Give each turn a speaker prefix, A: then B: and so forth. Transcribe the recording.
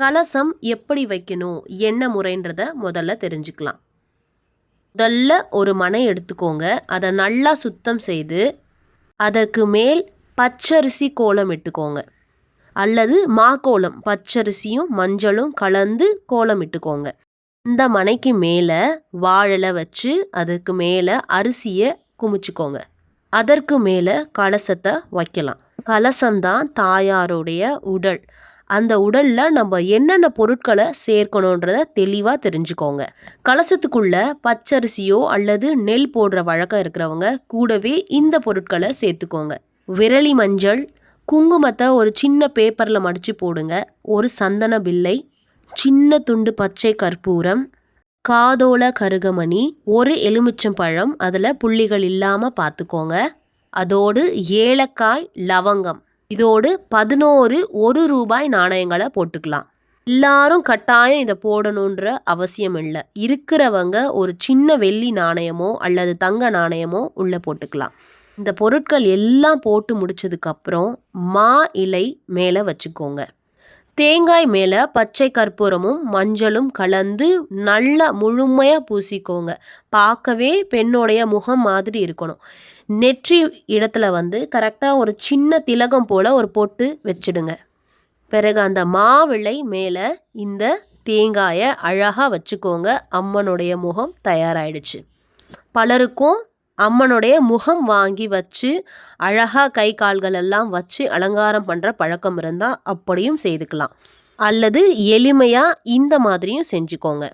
A: கலசம் எப்படி வைக்கணும்? என்ன முறைன்றத முதல்ல தெரிஞ்சுக்கலாம். முதல்ல ஒரு மனை எடுத்துக்கோங்க. அதை நல்லா சுத்தம் செய்து அதற்கு மேல் பச்சரிசி கோலம் இட்டுக்கோங்க. அல்லது மா கோலம் பச்சரிசியும் மஞ்சளும் கலந்து கோலம் இட்டுக்கோங்க. இந்த மனைக்கு மேலே வாழலை வச்சு அதற்கு மேலே அரிசியை குமிச்சுக்கோங்க. அதற்கு மேலே கலசத்தை வைக்கலாம். கலசம்தான் தாயாருடைய உடல். அந்த உடலில் நம்ம என்னென்ன பொருட்களை சேர்க்கணுன்றத தெளிவாக தெரிஞ்சுக்கோங்க. கலசத்துக்குள்ள பச்சரிசியோ அல்லது நெல் போடுற வழக்கம் இருக்கிறவங்க கூடவே இந்த பொருட்களை சேர்த்துக்கோங்க. விரலி மஞ்சள் குங்குமத்தை ஒரு சின்ன பேப்பரில் மடித்து போடுங்க. ஒரு சந்தன பில்லை சின்ன துண்டு பச்சை கற்பூரம் காதோல கருகமணி ஒரு எலுமிச்சம்பழம் அதில் புள்ளிகள் இல்லாமல் பார்த்துக்கோங்க அதோடு ஏலக்காய் லவங்கம். இதோடு பதினோரு ஒரு ரூபாய் நாணயங்களை போட்டுக்கலாம். எல்லாரும் கட்டாயம் இதை போடணுன்ற அவசியம் இல்லை. இருக்கிறவங்க ஒரு சின்ன வெள்ளி நாணயமோ அல்லது தங்க நாணயமோ உள்ளே போட்டுக்கலாம். இந்த பொருட்கள் எல்லாம் போட்டு முடிச்சதுக்கப்புறம் மா இலை மேலே வச்சுக்கோங்க. தேங்காய் மேலே பச்சை கற்பூரமும் மஞ்சளும் கலந்து நல்லா முழுமையாக பூசிக்கோங்க. பார்க்கவே பெண்ணுடைய முகம் மாதிரி இருக்கணும். நெற்றி இடத்துல வந்து கரெக்டாக ஒரு சின்ன திலகம் போல் ஒரு பொட்டு வச்சுடுங்க. பிறகு அந்த மாவிளை மேலே இந்த தேங்காயை அழகாக வச்சுக்கோங்க. அம்மனுடைய முகம் தயாராகிடுச்சு பலருக்கும் அம்மனுடைய முகம் வாங்கி வச்சு அழகாக கை கால்கள் எல்லாம் வச்சு அலங்காரம் பண்ணுற பழக்கம் இருந்தால் அப்படியும் செய்துக்கலாம். அல்லது எளிமையாக இந்த மாதிரியும் செஞ்சுக்கோங்க.